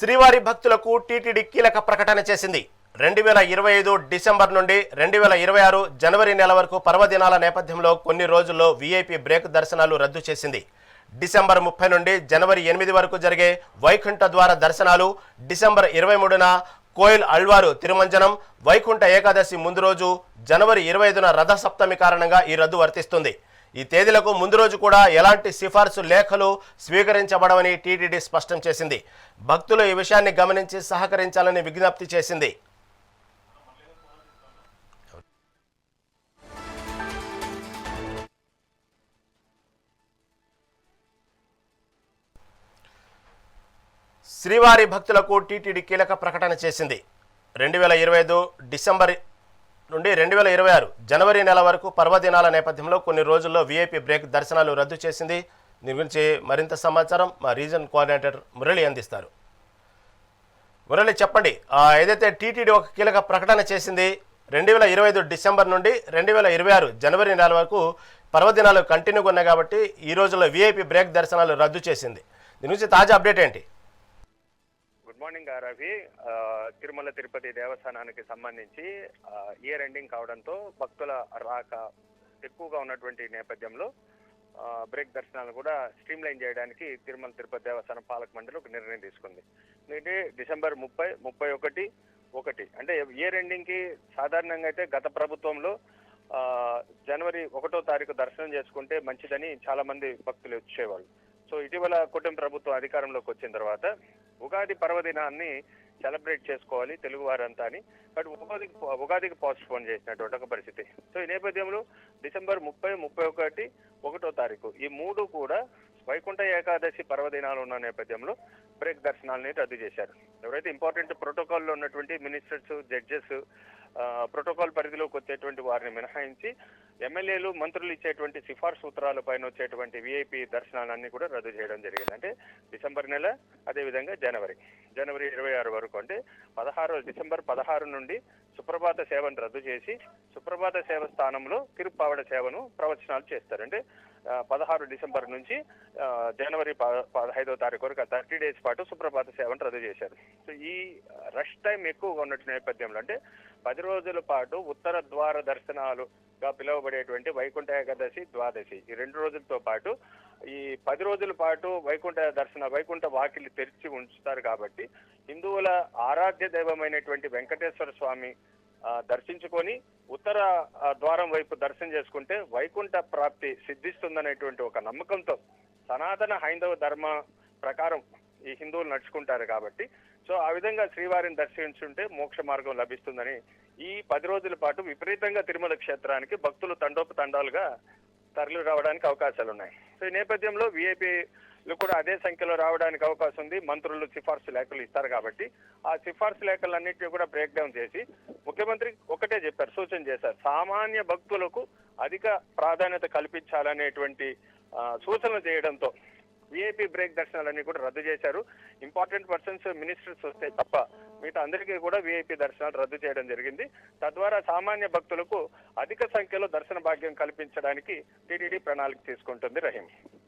శ్రీవారి భక్తులకు టీటీడీ కీలక ప్రకటన చేసింది. రెండు వేల ఇరవై ఐదు డిసెంబర్ నుండి రెండు వేల ఇరవై ఆరు జనవరి నెల వరకు పర్వదినాల నేపథ్యంలో కొన్ని రోజుల్లో వీఐపీ బ్రేక్ దర్శనాలు రద్దు చేసింది. డిసెంబర్ ముప్పై నుండి జనవరి ఎనిమిది వరకు జరిగే వైకుంఠ ద్వార దర్శనాలు డిసెంబర్ ఇరవై మూడున కోయిల్ అల్వారు తిరుమంజనం వైకుంఠ ఏకాదశి ముందు రోజు జనవరి ఇరవై ఐదున రథ సప్తమి కారణంగా ఈ రద్దు వర్తిస్తుంది. ఈ తేదీలకు ముందు రోజు కూడా ఎలాంటి సిఫార్సు లేఖలు స్వీకరించబడవని టీటీడీ స్పష్టం చేసింది. భక్తులు ఈ విషయాన్ని గమనించి సహకరించాలని విజ్ఞప్తి చేసింది. శ్రీవారి భక్తులకు టీటీడీ కీలక ప్రకటన చేసింది. రెండు వేల ఇరవై ఐదు డిసెంబర్ నుండి రెండు వేల ఇరవై ఆరు జనవరి నెల వరకు పర్వదినాల నేపథ్యంలో కొన్ని రోజుల్లో వీఐపీ బ్రేక్ దర్శనాలు రద్దు చేసింది. దీని గురించి మరింత సమాచారం మా రీజన్ కోఆర్డినేటర్ మురళి అందిస్తారు. మురళి చెప్పండి. ఏదైతే టీటీడీ ఒక కీలక ప్రకటన చేసింది రెండు వేల ఇరవై ఐదు డిసెంబర్ నుండి రెండు వేల ఇరవై ఆరు జనవరి నెల వరకు పర్వదినాలు కంటిన్యూగా ఉన్నాయి కాబట్టి ఈ రోజుల్లో వీఐపీ బ్రేక్ దర్శనాలు రద్దు చేసింది. దీని గురించి తాజా అప్డేట్ ఏంటి? గుడ్ మార్నింగ్ రవి తిరుమల తిరుపతి దేవస్థానానికి సంబంధించి ఇయర్ ఎండింగ్ కావడంతో భక్తుల రాక ఎక్కువగా ఉన్నటువంటి నేపథ్యంలో బ్రేక్ దర్శనాలు కూడా స్ట్రీమ్ లైన్ చేయడానికి తిరుమల తిరుపతి దేవస్థానం పాలక మండలి ఒక నిర్ణయం తీసుకుంది. ఎందుకంటే డిసెంబర్ ముప్పై ముప్పై ఒకటి ఒకటి. అంటే ఇయర్ ఎండింగ్కి సాధారణంగా అయితే గత ప్రభుత్వంలో జనవరి ఒకటో తారీఖు దర్శనం చేసుకుంటే మంచిదని చాలా మంది భక్తులు వచ్చేవాళ్ళు. సో ఇటీవల కుటుంబ ప్రభుత్వం అధికారంలోకి వచ్చిన తర్వాత ఉగాది పర్వదినాన్ని సెలబ్రేట్ చేసుకోవాలి తెలుగు వారంతా అని. బట్ ఉగాదికి ఉగాదికి పోస్ట్ చేసినటువంటి ఒక పరిస్థితి. సో ఈ నేపథ్యంలో డిసెంబర్ ముప్పై ముప్పై ఒకటి ఒకటో తారీఖు ఈ మూడు కూడా వైకుంఠ ఏకాదశి పర్వదినాలు ఉన్న నేపథ్యంలో బ్రేక్ దర్శనాలని రద్దు చేశారు. ఎవరైతే ఇంపార్టెంట్ ప్రోటోకాల్లో ఉన్నటువంటి మినిస్టర్స్ జడ్జెస్ పరిధిలోకి వచ్చేటువంటి వారిని మినహాయించి ఎమ్మెల్యేలు మంత్రులు ఇచ్చేటువంటి సిఫార్సు సూత్రాల పైన వచ్చేటువంటి విఐపి దర్శనాలన్నీ కూడా రద్దు చేయడం జరిగింది. అంటే డిసెంబర్ నెల అదేవిధంగా జనవరి. జనవరి ఇరవై ఆరు వరకు అంటే పదహారు డిసెంబర్ పదహారు నుండి సుప్రభాత సేవను రద్దు చేసి సుప్రభాత సేవ స్థానంలో తిరుప్పావడ సేవను ప్రవచనాలు చేస్తారు. అంటే పదహారు డిసెంబర్ నుంచి జనవరి ప- పదహైదో తారీఖు వరకు థర్టీ డేస్ పాటు సుప్రభాత సేవను రద్దు చేశారు. సో ఈ రష్ టైం ఎక్కువగా ఉన్నట్టు నేపథ్యంలో అంటే పది రోజుల పాటు ఉత్తర ద్వార దర్శనాలుగా పిలువబడేటువంటి వైకుంఠ ఏకాదశి ద్వాదశి. ఈ రెండు రోజులతో పాటు ఈ పది రోజుల పాటు వైకుంఠ దర్శన వైకుంఠ వాకిలి తెరిచి ఉంచుతారు కాబట్టి హిందువుల ఆరాధ్య దైవమైనటువంటి వెంకటేశ్వర స్వామి దర్శించుకొని ఉత్తర ద్వారం వైపు దర్శనం చేసుకుంటే వైకుంఠ ప్రాప్తి సిద్ధిస్తుందనేటువంటి ఒక నమ్మకంతో సనాతన హైందవ ధర్మ ప్రకారం ఈ హిందువులు నడుచుకుంటారు కాబట్టి సో ఆ విధంగా శ్రీవారిని దర్శించుంటే మోక్ష మార్గం లభిస్తుందని ఈ పది రోజుల పాటు విపరీతంగా తిరుమల క్షేత్రానికి భక్తులు తండోపు తండాలుగా తరలి రావడానికి అవకాశాలు ఉన్నాయి సో ఈ నేపథ్యంలో విఐపీలు కూడా అదే సంఖ్యలో రావడానికి అవకాశం ఉంది. మంత్రులు సిఫార్సు లేఖలు ఇస్తారు కాబట్టి ఆ సిఫార్సు లేఖలన్నింటినీ కూడా బ్రేక్ డౌన్ చేసి ముఖ్యమంత్రి ఒకటే చెప్పారు సూచన చేశారు. సామాన్య భక్తులకు అధిక ప్రాధాన్యత కల్పించాలనేటువంటి సూచనలు చేయడంతో విఐపి బ్రేక్ దర్శనాలన్నీ కూడా రద్దు చేశారు. ఇంపార్టెంట్ పర్సన్స్ మినిస్టర్స్ వస్తే తప్ప మిగతా అందరికీ కూడా విఐపి దర్శనాలు రద్దు చేయడం జరిగింది. తద్వారా సామాన్య భక్తులకు అధిక సంఖ్యలో దర్శన భాగ్యం కల్పించడానికి టీటీడీ ప్రణాళిక తీసుకుంటుంది రహీం.